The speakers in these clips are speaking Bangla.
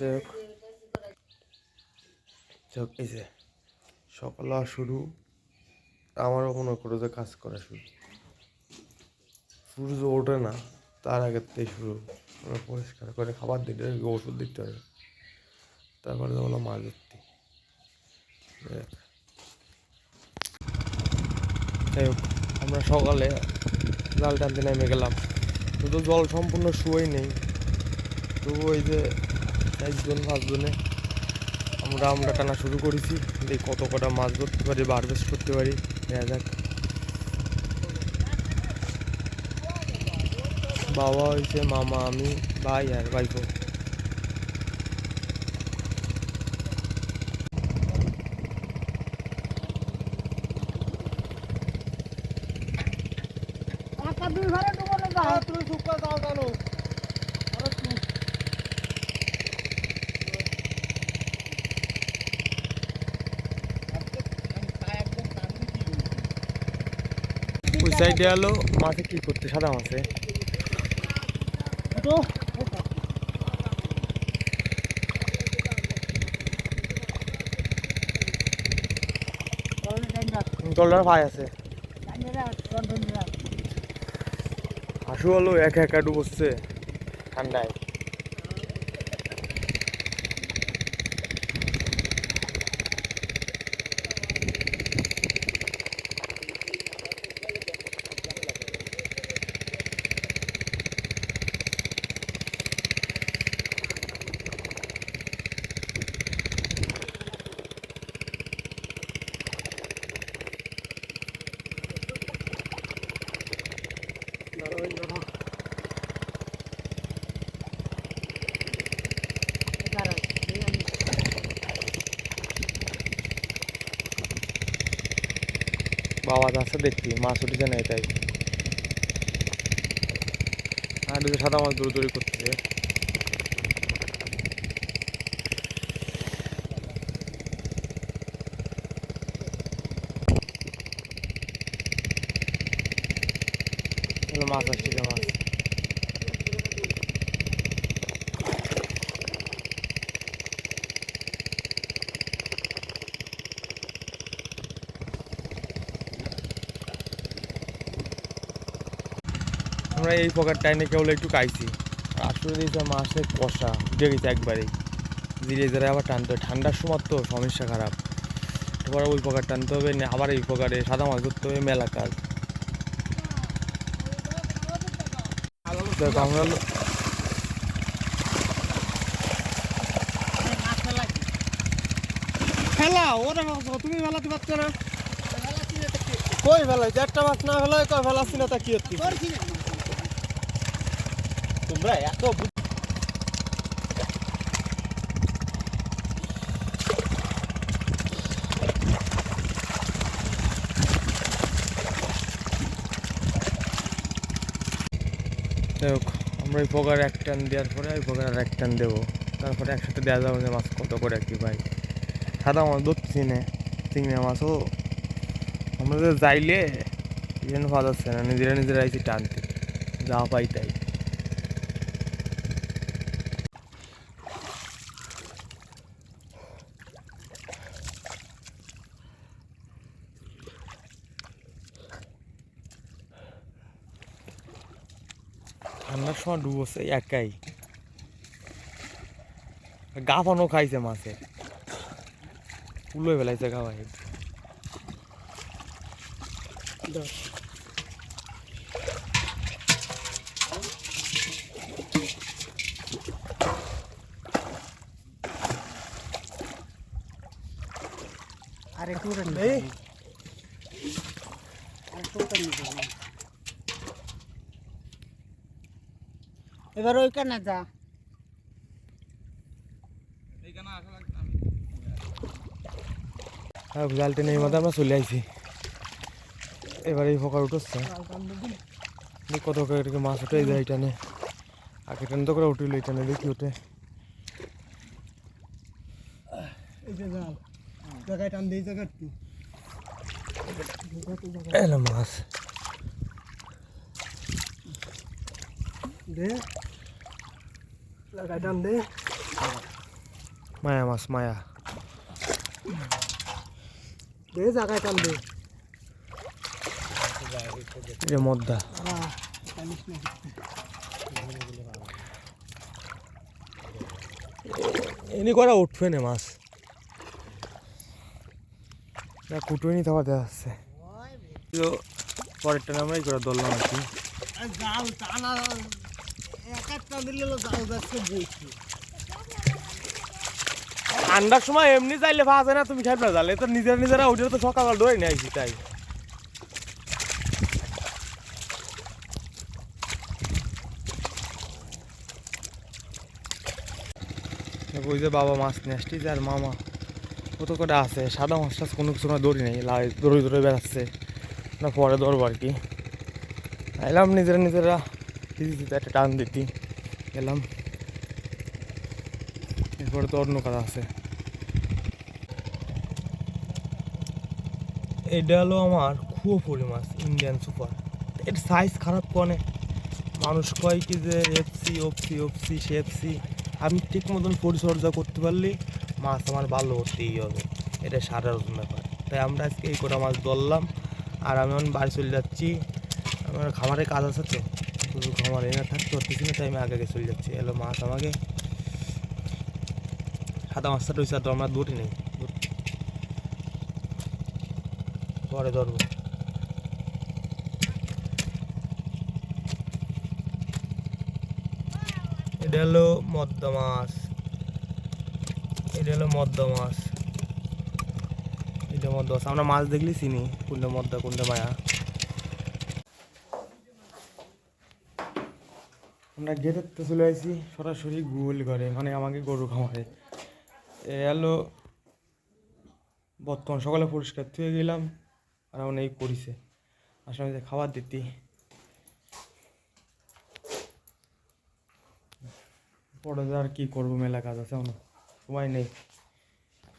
যাই এই যে সকাল শুরু। আমারও মনে করো যে কাজ করা শুরু। সূর্য ওঠে না, তার আগের থেকে শুরু। পরিষ্কার করে খাবার দিতে হবে, ওষুধ দিতে হবে। তারপরে যাব মাছ ধরতে। যাই হোক আমরা সকালে জাল টানতে নেমে গেলাম। শুধু জল সম্পূর্ণ শুয়েই নেই। তবু ওই যে একজন পাঁচজনে। আমরা আমরা টানা শুরু করেছি। দেখি কত কটা মাছ ধরতে পারি বা হারভেস্ট করতে পারি। দেখা যাক। বাবা হয়েছে মামা আমি ভাই আর ভাইপো। যাও। তুমি করে দাও জানো। ওই সাইডে আলো মাছে কি করতে সাদা মাছে জলটার ভাই আছে। হাসু হলো একা একা ডুবছে ঠান্ডায়। বাবা যাচ্ছে দেখছি মাছ উঠেছে না এটাই আর সাদা মাছ দৌড়দৌড়ি করতেছে। এগুলো মাছ আসছে যে মাছ। আমরা এই পকার টাইনে কেবল একটু আর আসলে দিয়েছে মাছের কষা, উঠে গেছে একবারেই। ধীরে ধীরে আবার টানতে ঠান্ডার সময় তো সমস্যা খারাপ। এবার ওই পকার টানতে হবে, আবার এই পকারে সাদা মাছ ধরতে হবে মেলা কাজ দেখ আমরা খেলা ওরা তুমি মেলাতে পারছ না কই ফেলাই চারটা মাছ না ফেলাই কই ফেলাচ্ছি না তা কি হচ্ছে? তোমরা এত যাই হোক, আমরা এই পোকার এক টান দেওয়ার পরে ওই পোকার আর এক টান দেবো। তারপরে একসাথে দেওয়া যাবে মাছ কত করে কি ভাই। সাদা মাছ ধরছি চিনে, চিংড়ি মাছও আমরা যাইলে ভালো যাচ্ছে না, নিজেরা নিজেরা আইছি টানতে, যা পাই তাই। ঠান্ডার সময় ডুবছে একাই। গাফানো খাইছে মাছে। উলোয় বেলাইছে গাওয়াই আরে টুরে এই। আরে টুরে এবার ওইখানে যা। হ্যাঁ জালটা নেই মধ্যে আমরা চলে আইছি। এবার এই ফোকার উঠছে কত করে মাছ উঠে যায় এটানে আগে টেন তো করে উঠিল এটানে দেখি উঠে। এই জাল টান মাছ। দে। জায়গায় টান দে মায়া মাছ মায়া দে জায়গায় টান দে এ মদ্দা হ্যাঁ এনি করে উঠবে না মাছ না কুটুনি তো দেখা যাচ্ছে পরেরটা আমরাই করে ধরলাম আর কি ঠান্ডার সময় এমনি চাইলে না, তুমি খাইবে জালে তো নিজের নিজেরা উঠে তো সকাল ধরে নিয়ে তাই। ওই যে বাবা মাছ নিয়ে আর মামা। কত করে আছে? সাদা মাছ টাছ কোনো কিছু দড়ি নেই, লাই, দড়ি দড়ি বেড়াচ্ছে। না পরে ধরবো আর কি। এলাম নিজেরা নিজেরা। দিতে একটা টান দিতি। এলাম এরপরে তো অন্য কাজ আছে। এটা হলো আমার খুব মাছ ইন্ডিয়ান সুপার এর সাইজ খারাপ কনে। মানুষ কয় কি যে এফসি ওপসি ওপসি সেফসি আমি ঠিক মতন পরিচর্যা করতে পারলে মাছ আমার ভালো হতেই হবে। এটা সাধারণ ব্যাপার। তাই আমরা আজকে এই কটা মাছ ধরলাম। আর আমি এখন বাড়ি চলে যাচ্ছি। আমার খামারে কাজ আছে তো। শুধু খামারে না থাকতে পারতেছি না, তাই আমি আগে আগে চলে যাচ্ছি। এলো মাছ আমাকে সাদা মাছটা রয়েছে আর তো আমরা দূরে নেই পরে ধরবো। এটা হলো মদ্দা মাছ। এটা হলো মদ্দা মাছ। এটা মদ্দা মাছ। আমরা মাছ দেখলি চিনি, কোনটা মদ্দা, কোনটা মায়া। আমরা গেটের তো চলে আসি সরাসরি গুগল করে মানে আমাকে গরু খামারে এ হলো, বর্তমান সকালে পরিষ্কার থুয়ে গেলাম, আর এখন এই করিছে। আসলে যে খাবার দিতি। পরে আর কি করব, মেলা কাজ আছে এখন, সময় নেই।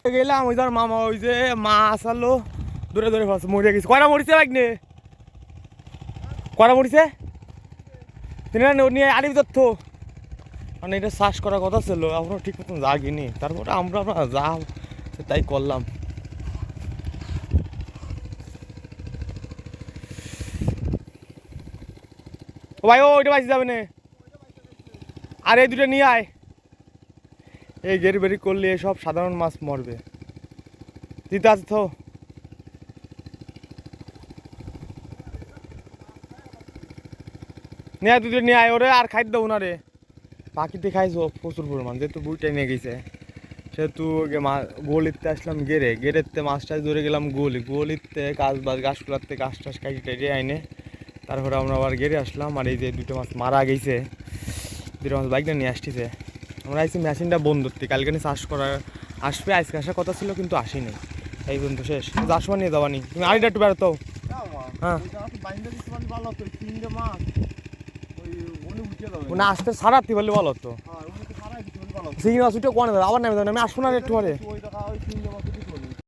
গেলাম, ওই ধর মামা, ওই যে মা আলো দূরে দূরে মরে গেছে। কয়টা মরিছে বাইক কয়টা মরিছে? তিনি নিয়ে আড়ি তথ্য মানে এটা চাষ করার কথা ছিল, এখনও ঠিক মতন জাগিনি। তারপরে আমরা যা তাই করলাম। ও ভাই ওইটা বাঁচি যাবে না। আর এই দুটো নিয়ে আয়। এই গেরি বেরি করলে সব সাধারণ মাছ মরবে। দিতে আছে? তো নিয়ে দুটো নিয়ে আয় ওরে আর খাইতে দেবো না রে। পাখিতে খাইছো প্রচুর পরিমাণ। যেহেতু বুইটাই নিয়ে গেছে সেহেতু গোলিতে আসলাম গেরে গেরেতে মাছ টাছ ধরে গেলাম গোলি। গোলিতে গাছ বাছ গাছগুলাতে গাছ টাছ কাটি টাইটে আইনে। তারপরে আমরা আবার গেরে আসলাম আর এই যে দুটো মাছ মারা গেছে। দুটো মাছ বাইকটা নিয়ে আসতেছে। আমরা আইসি মেশিনটা বন্ধ করতে। কালকে নিয়ে চাষ করা আসবে। আজকে আসার কথা ছিল কিন্তু আসেনি। এই পর্যন্ত শেষ। যার সময় নিয়ে যাবানি। তুমি আড়িটা একটু বেরোতো। হ্যাঁ। ভালো তো তিনটে মাছ ওই উনি উঠে যাবে না আসতে সারাতে বললে ভালো হতো। হ্যাঁ উনি তো সারাই দিতে ভালো সেই মাছ উঠে কোন আবার নামে আমি আসব না একটু পরে ওই দেখা ওই তিন